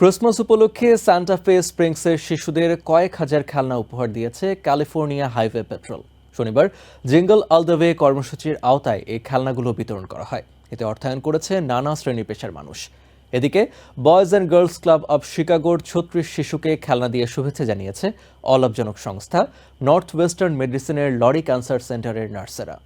Christmas উপলক্ষে Santa ফে স্প্রিংসের শিশুদের কয়েক হাজার খেলনা উপহার দিয়েছে ক্যালিফোর্নিয়া হাইওয়ে পেট্রোল। শনিবার জিঙ্গল অল দ্য ওয়ে কর্মসূচির আওতায় এই খেলনাগুলো বিতরণ করা হয়। এতে অর্থায়ন করেছে নানা শ্রেণি পেশার মানুষ। এদিকে boys and girls club of শিকাগোর ছত্রিশ শিশুকে খেলনা দিয়ে শুভেচ্ছা জানিয়েছে অলাভজনক সংস্থা নর্থ ওয়েস্টার্ন মেডিসিনের লরি ক্যান্সার সেন্টারের নার্সেরা।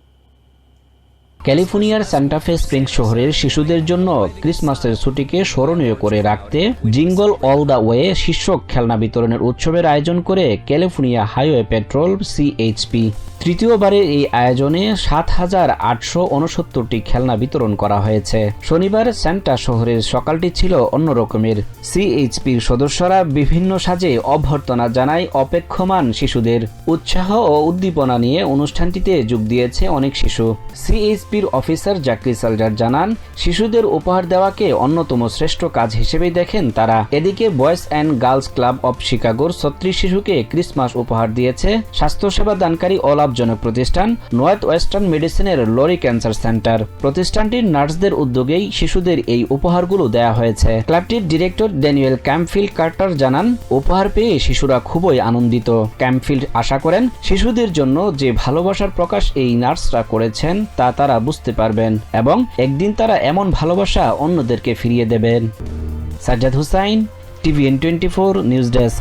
ক্যালিফোর্নিয়ার সান্টাফে স্প্রিংস শহরের শিশুদের জন্য ক্রিসমাসের ছুটিকে স্মরণীয় করে রাখতে জিঙ্গল অল দ্য ওয়ে শীর্ষক খেলনা বিতরণের উৎসবের আয়োজন করে ক্যালিফোর্নিয়া হাইওয়ে পেট্রোল, সিএইচপি। তৃতীয়বারের এই আয়োজনে সাত হাজার আটশো উনসত্তরটি খেলনা বিতরণ করা হয়েছে। শনিবার স্যান্টা শহরের সকালটি ছিল অন্যরকমের। সিএইচপির সদস্যরা বিভিন্ন সাজে অভ্যর্থনা জানায় অপেক্ষমান শিশুদের। উৎসাহ ও উদ্দীপনা নিয়ে অনুষ্ঠানটিতে যোগ দিয়েছে অনেক শিশু। সিএইচপির অফিসার জাকরি সালজার জানান, শিশুদের উপহার দেওয়াকে অন্যতম শ্রেষ্ঠ কাজ হিসেবে দেখেন তারা। এদিকে boys and girls club of শিকাগোর ছত্রিশ শিশুকে ক্রিসমাস উপহার দিয়েছে। স্বাস্থ্যসেবা দানকারী অলাভজনক প্রতিষ্ঠান নর্থ ওয়েস্টার্ন মেডিসিনের লরি ক্যান্সার সেন্টার। প্রতিষ্ঠানটির নার্সদের উদ্যোগেই শিশুদের এই উপহারগুলো দেয়া হয়েছে। ক্লাবটির ডিরেক্টর ড্যানিয়েল ক্যাম্পফিল্ড কার্টার জানান, উপহার পেয়ে শিশুরা খুবই আনন্দিত। ক্যাম্পফিল্ড আশা করেন, শিশুদের জন্য যে ভালোবাসার প্রকাশ এই নার্সরা করেছেন, তা তারা বুঝতে পারবেন এবং একদিন তারা এমন ভালোবাসা অন্যদেরকে ফিরিয়ে দেবেন। Sajjad Hussain, TVN twenty four news desk.